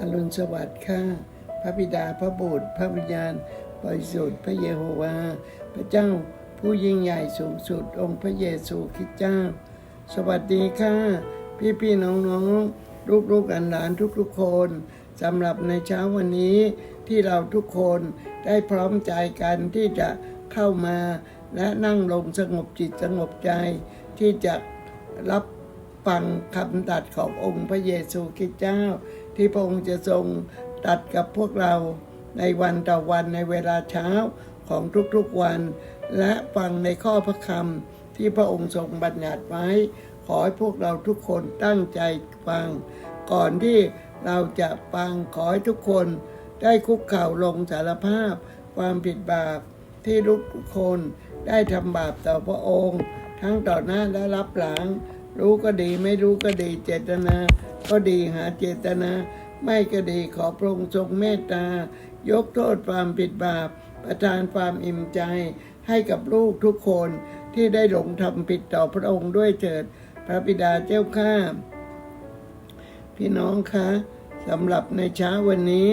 อรุณสวัสดิ์ค่ะพระบิดาพระบุตร พระวิญญาณบริสุทธิ์พระเยโฮวา พระเจ้าผู้ยิ่งใหญ่สูงสุดองค์พระเยซูคริสต์เจ้า สวัสดีค่ะ พี่พี่น้องน้องลูกลูกๆหลานๆทุกๆคนสำหรับในเช้าวันนี้ที่เราทุกคนได้พร้อมใจกันที่จะเข้ามาและนั่งลงสงบจิตสงบใจ ที่จะรับฟังคำตัดขององค์พระเยซูคริสต์เจ้า ที่พระองค์จะทรงตัดกับพวกเราในวันต่อวันในเวลาเช้าของทุกๆวัน และฟังในข้อพระคำที่พระองค์ทรงบัญญัติไว้ ขอให้พวกเราทุกคนตั้งใจฟัง ก่อนที่เราจะฟังขอให้ทุกคน ได้คุกเข่าลงสารภาพ ความผิดบาปที่ทุกคนได้ทำบาปต่อพระองค์ ทั้งต่อหน้าและรับหลัง รู้ก็ดีไม่รู้ก็ดีเจตนา ก็ดีหาเจตนา ไม่ก็ดีขอพระองค์ทรงเมตตา ยกโทษความผิดบาป ประทานความอิ่มใจ ให้กับลูกทุกคนที่ได้หลงทำผิดต่อพระองค์ด้วยเถิด พระบิดาเจ้าข้าพี่น้องคะสำหรับในเช้าวันนี้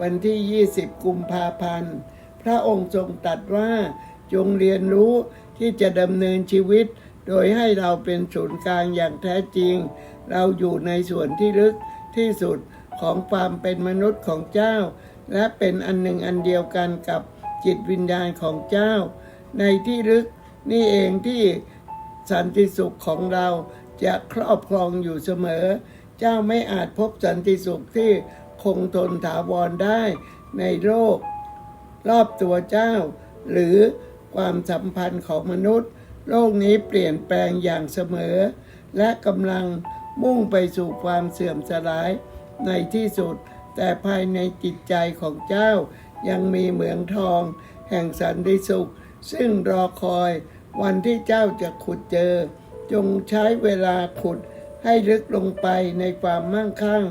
วันที่ 20 กุมภาพันธ์ พระองค์ทรงตรัสว่าจงเรียนรู้ที่จะดำเนินชีวิต โดยให้เราเป็นศูนย์กลางอย่างแท้จริง เราอยู่ในส่วนที่ลึกที่สุดของความเป็นมนุษย์ของเจ้า และเป็นอันหนึ่งอันเดียวกันกับจิตวิญญาณของเจ้า ในที่ลึกนี่เองที่สันติสุขของเราจะครอบครองอยู่เสมอ เจ้าไม่อาจพบสันติสุขที่คงทนถาวรได้ในโลกรอบตัวเจ้า หรือความสัมพันธ์ของมนุษย์ โลกนี้เปลี่ยนแปลงอย่างเสมอ และกำลังมุ่งไปสู่ความเสื่อมสลายในที่สุด แต่ภายในจิตใจของเจ้ายังมีเหมืองทอง แห่งสันติสุข ซึ่งรอคอยวันที่เจ้าจะขุดเจอ จงใช้เวลาขุดให้ลึกลงไปในความมั่งคั่ง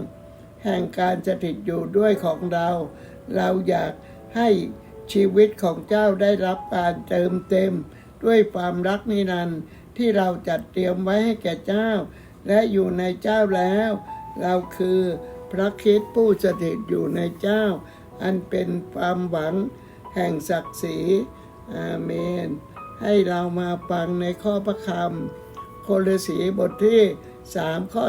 แห่งการสถิตอยู่ด้วยของเรา เราอยากให้ชีวิตของเจ้าได้รับการเติมเต็ม ด้วยความรักนิรันดร์ที่เราจัดเตรียมไว้ให้แก่เจ้า และอยู่ในเจ้าแล้ว เราคือพระคริสต์ผู้สถิตอยู่ในเจ้า อันเป็นความหวังแห่งศักดิ์ศรีอาเมน ให้เรามาฟังในข้อพระคำโคลสีบทที่3ข้อ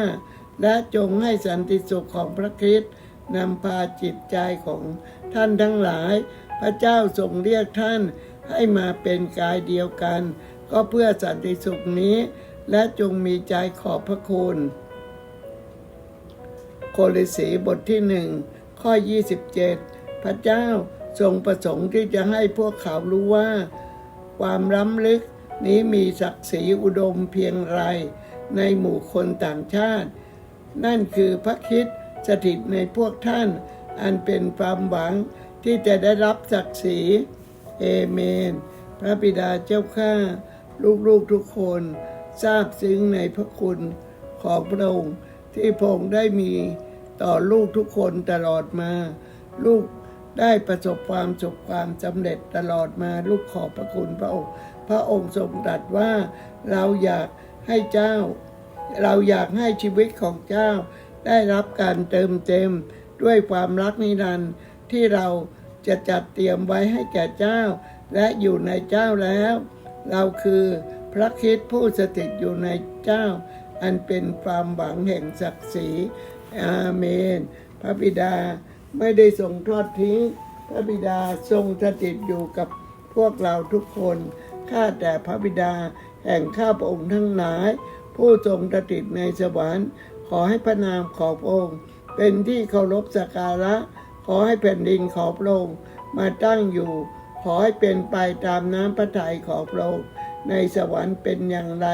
15 และจงให้สันติสุขของพระคริสต์นำพาจิตใจของท่านทั้งหลาย พระเจ้าทรงเรียกท่านให้มาเป็นกายเดียวกัน ก็เพื่อสันติสุขนี้ และจงมีใจขอบพระคุณโคลิสีบทที่หนึ่งข้อ 27 พระเจ้าทรงประสงค์ที่จะให้พวกเขารู้ว่า ความล้ำลึกนี้มีศักดิ์ศรีอุดมเพียงไรในหมู่คนต่างชาติ นั่นคือพระคิดสถิตในพวกท่าน อันเป็นความหวัง ที่จะได้รับศักดิ์ศรีเอเมน พระบิดาเจ้าข้าลูกๆทุกคนทราบซึ้งในพระคุณของพระองค์ที่พระองค์ได้มีต่อลูกทุกคนตลอดมา ลูกได้ประสบความสุขความสำเร็จตลอดมาลูกขอบพระคุณพระองค์ พระองค์ทรงตรัสว่าเราอยากให้เจ้า เราอยากให้ชีวิตของเจ้า ได้รับการเติมเต็มด้วยความรักนิรันดร์ ที่เราจะจัดเตรียมไว้ให้แก่เจ้า และอยู่ในเจ้าแล้ว เราคือพระคิดผู้สถิตอยู่ในเจ้า อันเป็นความหวังแห่งศักดิ์ศรีอาเมน พระบิดาไม่ได้ทรงทอดทิ้ง พระบิดาทรงสถิตอยู่กับพวกเราทุกคนข้าแต่พระบิดาแห่งข้าพระองค์ทั้งหลาย ผู้ทรงสถิตในสวรรค์ขอให้พระนามของพระองค์ เป็นที่เคารพสักการะ ขอให้แผ่นดินของพระองค์มาตั้งอยู่ ขอให้เป็นไปตามน้ำพระทัยของพระองค์ในสวรรค์เป็นอย่างไร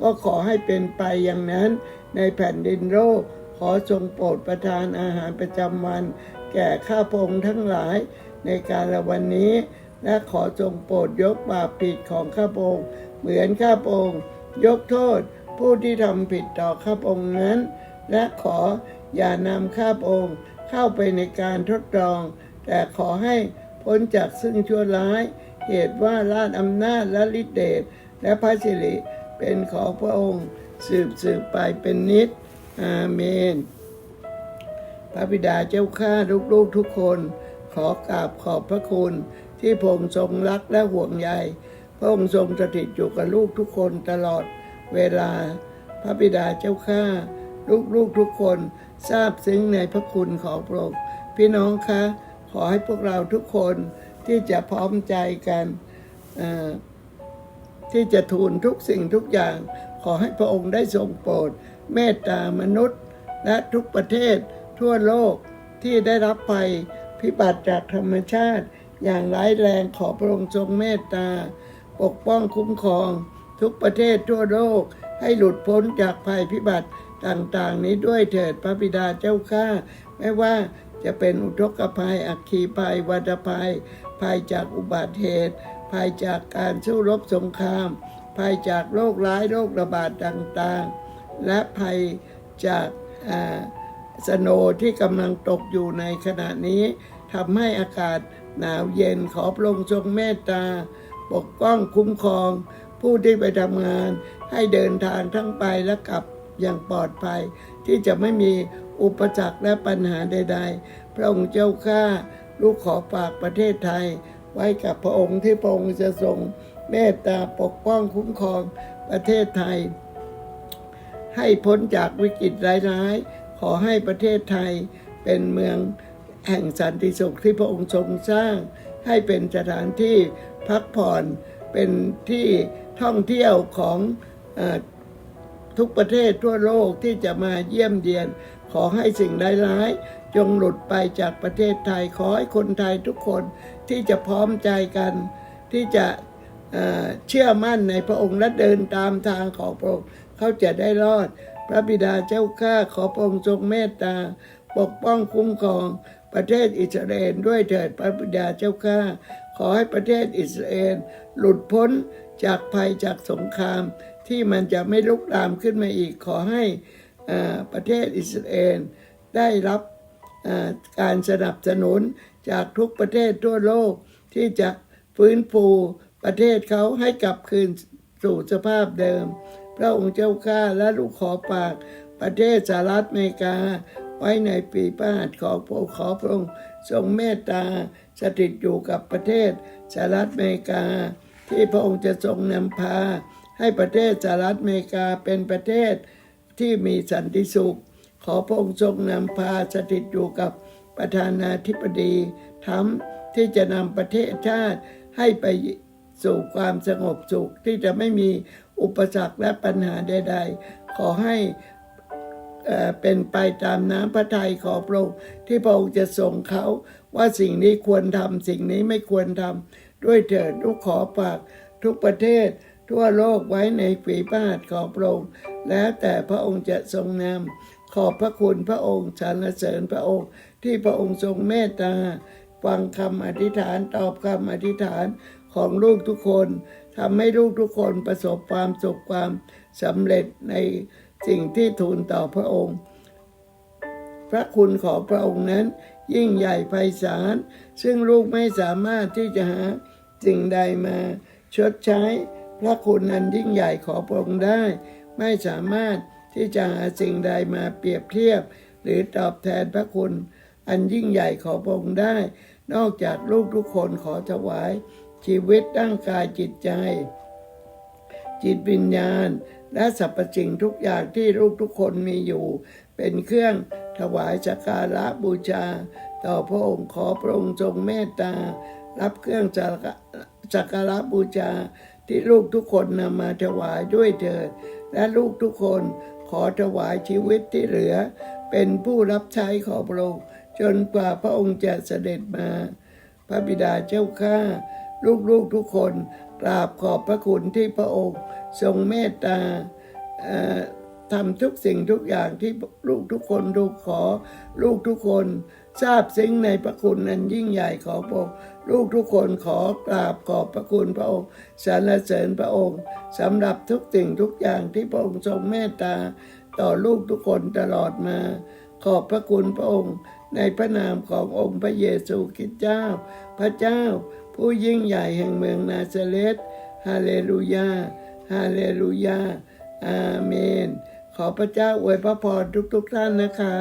ก็ขอให้เป็นไปอย่างนั้น ในแผ่นดินโลกขอทรงโปรดประทานอาหารประจำวัน แก่ข้าพระองค์ทั้งหลายในการละวันนี้ และขอทรงโปรดยกบาปผิดของข้าพระองค์เหมือนข้าพระองค์ยกโทษผู้ที่ทำผิดต่อข้าพระองค์นั้น และขออย่านำข้าพระองค์ เข้าไปในการทดลอง แต่ขอให้พ้นจากซึ่งชั่วร้าย เหตุว่าราชอำนาจและฤทธิเดชและพระสิริเป็นของพระองค์สืบสืบไปเป็นนิจอาเมน พระบิดาเจ้าข้าลูกๆทุกคน ขอกราบขอบพระคุณ ที่พระองค์ทรงรักและห่วงใยพระองค์ทรงสถิตอยู่กับลูกทุกคนตลอดเวลา พระบิดาเจ้าข้าลูกๆทุกคน ทราบซึ้งในพระคุณของพระองค์พี่น้องคะขอให้พวกเราทุกคนที่จะพร้อมใจกันที่จะทูลทุกสิ่งทุกอย่าง ขอให้พระองค์ได้ทรงโปรด เมตตามนุษย์ และทุกประเทศทั่วโลกที่ได้รับภัยพิบัติจากธรรมชาติ อย่างร้ายแรงขอพระองค์ทรงเมตตา ปกป้องคุ้มครอง ทุกประเทศทั่วโลกให้หลุดพ้นจากภัยพิบัติ ต่างๆ นี้ด้วยเถิดพระบิดาเจ้าข้าไม่ว่าจะเป็นอุทกภัย อัคคีภัยวัฏภัย ภัยจากอุบัติเหตุ ภัยจากการสู้รบสงคราม ภัยจากโรคร้ายโรคระบาดต่างๆ และภัยจากอ่าสโนว์ที่กำลังตกอยู่ในขณะนี้ทำให้อากาศหนาวเย็นขอพระองค์ทรงเมตตา ปกป้องคุ้มครอง ผู้ที่ไปทำงานให้เดินทางทั้งไปและกลับ อย่างปลอดภัย ที่จะไม่มีอุปสรรคและปัญหาใด ๆ พระองค์เจ้าข้าลูกขอฝากประเทศไทย ไว้กับพระองค์ที่พระองค์จะทรงเมตตาปกป้องคุ้มครองประเทศไทย ให้พ้นจากวิกฤตร้ายๆขอให้ประเทศไทยเป็นเมืองแห่งสันติสุขที่พระองค์ทรงสร้าง ให้เป็นสถานที่พักผ่อนเป็นที่ท่องเที่ยวของ ทุกประเทศทั่วโลกที่จะมาเยี่ยมเยียน ขอให้สิ่งร้ายๆ จงหลุดไปจากประเทศไทย ขอให้คนไทยทุกคนที่จะพร้อมใจกัน ที่จะเเชื่อมั่นในพระองค์และเดินตามทางของพระองค์เขาจะได้รอด พระบิดาเจ้าข้าขอพระองค์ทรงเมตตา ปกป้องคุ้มครองประเทศอิสราเอลด้วยเถิดพระบิดาเจ้าข้าขอให้ประเทศอิสราเอลหลุดพ้นจากภัยจากสงคราม ที่มันจะไม่ลุกลามขึ้นมาอีก ขอให้อ่าประเทศอิสราเอลได้รับอ่าการสนับสนุนจากทุกประเทศทั่วโลกที่จะฟื้นฟูประเทศเขาให้กลับคืนสู่สภาพเดิม พระองค์เจ้าข้าและลูกขอปากประเทศสหรัฐอเมริกา ไว้ในปีพระหัตถ์ของพระองค์ขอพระองค์ทรงเมตตาสถิตอยู่กับประเทศสหรัฐอเมริกา ที่พระองค์จะทรงนำพา ให้ประเทศสหรัฐอเมริกาเป็นประเทศที่มีสันติสุข ขอพระองค์ทรงนำพาสถิตอยู่กับประธานาธิบดีทำที่จะนำประเทศชาติให้ไปสู่ความสงบสุขที่จะไม่มีอุปสรรคและปัญหาใด ๆ ขอให้เอ่อเป็นไปตามน้ำพระทัยของพระองค์ที่พระองค์จะส่งเขาว่าสิ่งนี้ควรทำสิ่งนี้ไม่ควรทำด้วยเถิดลูกขอฝากทุกประเทศ ทั่วโลกไว้ในฝีพระหัตถ์ของพระองค์ แล้วแต่พระองค์จะทรงนำขอบพระคุณพระองค์สรรเสริญพระองค์ ที่พระองค์ทรงเมตตา ฟังคำอธิษฐานตอบคำอธิษฐานของลูกทุกคนทำให้ลูกทุกคนประสบความสุขความสำเร็จในสิ่งที่ทูลต่อพระองค์ พระคุณของพระองค์นั้น ยิ่งใหญ่ไพศาลซึ่งลูกไม่สามารถที่จะหาสิ่งใดมาชดใช้ พระคุณอันยิ่งใหญ่ของพระองค์ได้ ไม่สามารถที่จะหาสิ่งใดมาเปรียบเทียบ หรือตอบแทนพระคุณ อันยิ่งใหญ่ของพระองค์ได้ นอกจากลูกทุกคนขอถวาย ชีวิตร่างกายจิตใจ จิตวิญญาณ และสรรพสิ่งทุกอย่างที่ลูกทุกคนมีอยู่ เป็นเครื่องถวายสักการะบูชา ต่อพระองค์ขอพระองค์ทรงเมตตา รับเครื่องสักสักการะบูชา ที่ลูกทุกคนนำมาถวายด้วยเถิด และลูกทุกคนขอถวายชีวิตที่เหลือ เป็นผู้รับใช้ขอพระองค์จนกว่าพระองค์จะเสด็จมา พระบิดาเจ้าข้าลูกๆทุกคนกราบขอบพระคุณที่พระองค์ทรงเมตตา ทำทุกสิ่งทุกอย่างที่ลูกทุกคนลูกขอ ลูกทุกคนทราบซึ้งในพระคุณอันยิ่งใหญ่ของพระองค์ลูกทุกคนขอกราบขอบพระคุณพระองค์สรรเสริญพระองค์สำหรับทุกสิ่งทุกอย่างที่พระองค์ทรงเมตตา ต่อลูกทุกคนตลอดมา ขอบพระคุณพระองค์ ในพระนามขององค์พระเยซูคริสต์เจ้า พระเจ้า ผู้ยิ่งใหญ่แห่งเมืองนาซาเรตฮาเลลูยาฮาเลลูยาอาเมน ขอพระเจ้าอวยพระพรทุกๆท่านนะคะ